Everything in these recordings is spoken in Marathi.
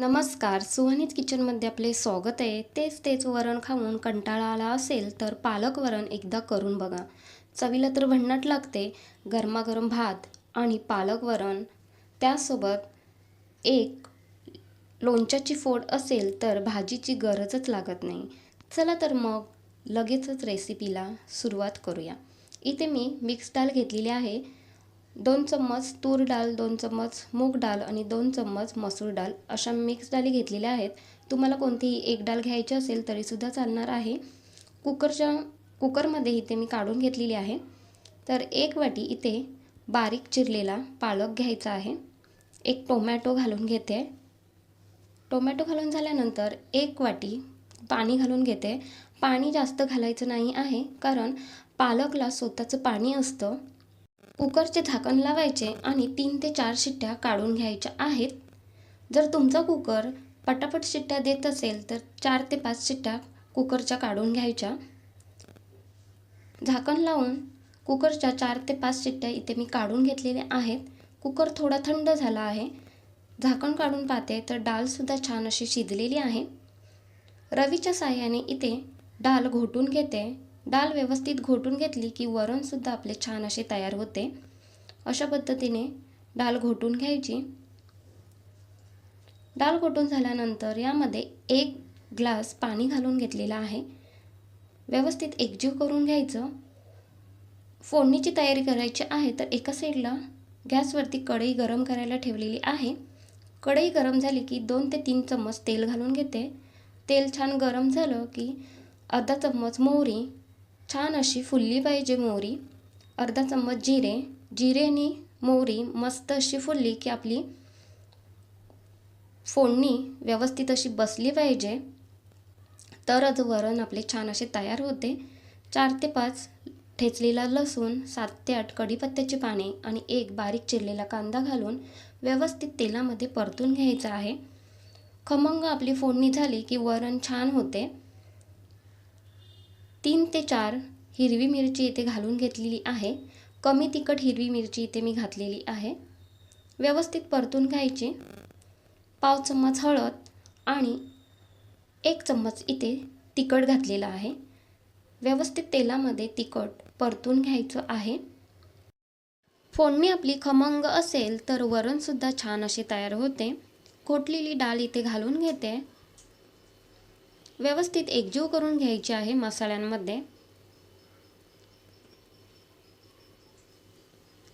नमस्कार. सुहानीत किचनमध्ये आपले स्वागत आहे. तेच तेच वरण खाऊन कंटाळा आला असेल तर पालक वरण एकदा करून बघा. चवीला तर भन्नाट लागते. गरमागरम भात आणि पालक वरण त्यासोबत एक लोणच्याची फोड असेल तर भाजीची गरजच लागत नाही. चला तर मग लगेचच रेसिपीला सुरुवात करूया. इथे मी मिक्स डाळ घेतलेली आहे. दोन चम्मच तूर डाळ दोन चम्मच मूग डाळ आणि दोन चम्मच मसूर डाळ अशा मिक्स डाळी घेतलेल्या आहेत. तुम्हाला कोणतीही एक डाळ घ्यायची असेल तरीसुद्धा चालणार आहे. कुकरच्या कुकरमध्ये इथे मी काढून घेतलेली आहे. तर एक वाटी इथे बारीक चिरलेला पालक घ्यायचा आहे. एक टोमॅटो घालून घेते. टोमॅटो घालून झाल्यानंतर एक वाटी पाणी घालून घेते. पाणी जास्त घालायचं नाही आहे कारण पालकला स्वतःचं पाणी असतं. कुकरचे झाकण लावायचे आणि तीन ते चार शिट्ट्या काढून घ्यायच्या आहेत. जर तुमचा कुकर पटापट शिट्ट्या देत असेल तर चार ते पाच शिट्ट्या कुकरच्या काढून घ्यायच्या. झाकण लावून कुकरच्या चार ते पाच शिट्ट्या इथे मी काढून घेतलेल्या आहेत. कुकर थोडा थंड झाला आहे. झाकण काढून पाहते तर डाळसुद्धा छान अशी शिजलेली आहे. रवीच्या साह्याने इथे डाळ घोटून घेते. डाळ व्यवस्थित घोटून घेतली की वरणसुद्धा आपले छान असे तयार होते. अशा पद्धतीने डाळ घोटून घ्यायची. डाळ घोटून झाल्यानंतर यामध्ये एक ग्लास पाणी घालून घेतलेलं आहे. व्यवस्थित एकजीव करून घ्यायचं. फोडणीची तयारी करायची आहे तर एका साईडला गॅसवरती कढई गरम करायला ठेवलेली आहे. कढई गरम झाली की दोन ते तीन चम्मच तेल घालून घेते. तेल छान गरम झालं की अर्धा चम्मच मोहरी छान अशी फुलली पाहिजे मोहरी. अर्धा चम्मच जिरे. जिरेनी मोहरी मस्त अशी फुलली की आपली फोडणी व्यवस्थित अशी बसली पाहिजे. तरच वरण आपले छान असे तयार होते. चार ते पाच ठेचलेला लसूण सात ते आठ कढीपत्त्याची पाने आणि एक बारीक चिरलेला कांदा घालून व्यवस्थित तेलामध्ये परतून घ्यायचं आहे. खमंग आपली फोडणी झाली की वरण छान होते. तीन ते चार हिरवी मिरची इथे घालून घेतलेली आहे. कमी तिखट हिरवी मिरची इथे मी घातलेली आहे. व्यवस्थित परतून घ्यायची. पाव चम्मच हळद आणि एक चम्मच इथे तिखट घातलेलं आहे. व्यवस्थित तेलामध्ये तिखट परतून घ्यायचं आहे. फोडणी आपली खमंग असेल तर वरणसुद्धा छान असे तयार होते. खोटलेली डाळ इथे घालून घेते. व्यवस्थित एकजीव करून घ्यायची आहे मसाल्यांमध्ये.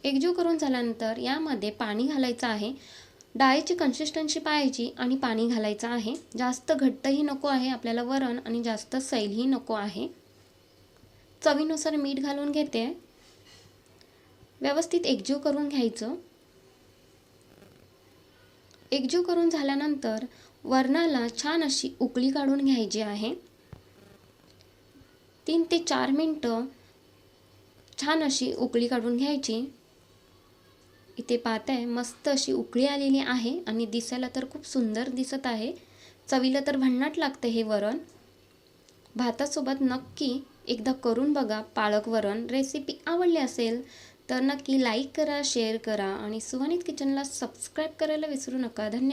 एकजीव करून झाल्यानंतर यामध्ये पाणी घालायचं आहे. डाळीची कन्सिस्टन्सी पाहायची आणि पाणी घालायचं आहे. जास्त घट्टही नको आहे आपल्याला वरण आणि जास्त सैलही नको आहे. चवीनुसार मीठ घालून घेते. व्यवस्थित एकजीव करून घ्यायचं. एकजीव करून झाल्यानंतर वरणाला छान अशी उकळी काढून घ्यायची आहे. तीन ते चार मिनटं छान अशी उकळी काढून घ्यायची. इथे पाहताय मस्त अशी उकळी आलेली आहे आणि दिसायला तर खूप सुंदर दिसत आहे. चवीला तर भन्नाट लागतं हे वरण. भातासोबत नक्की एकदा करून बघा पालक वरण. रेसिपी आवडली असेल तर नक्की लाईक करा शेअर करा आणि सुहानीत किचनला सबस्क्राईब करायला विसरू नका. धन्यवाद.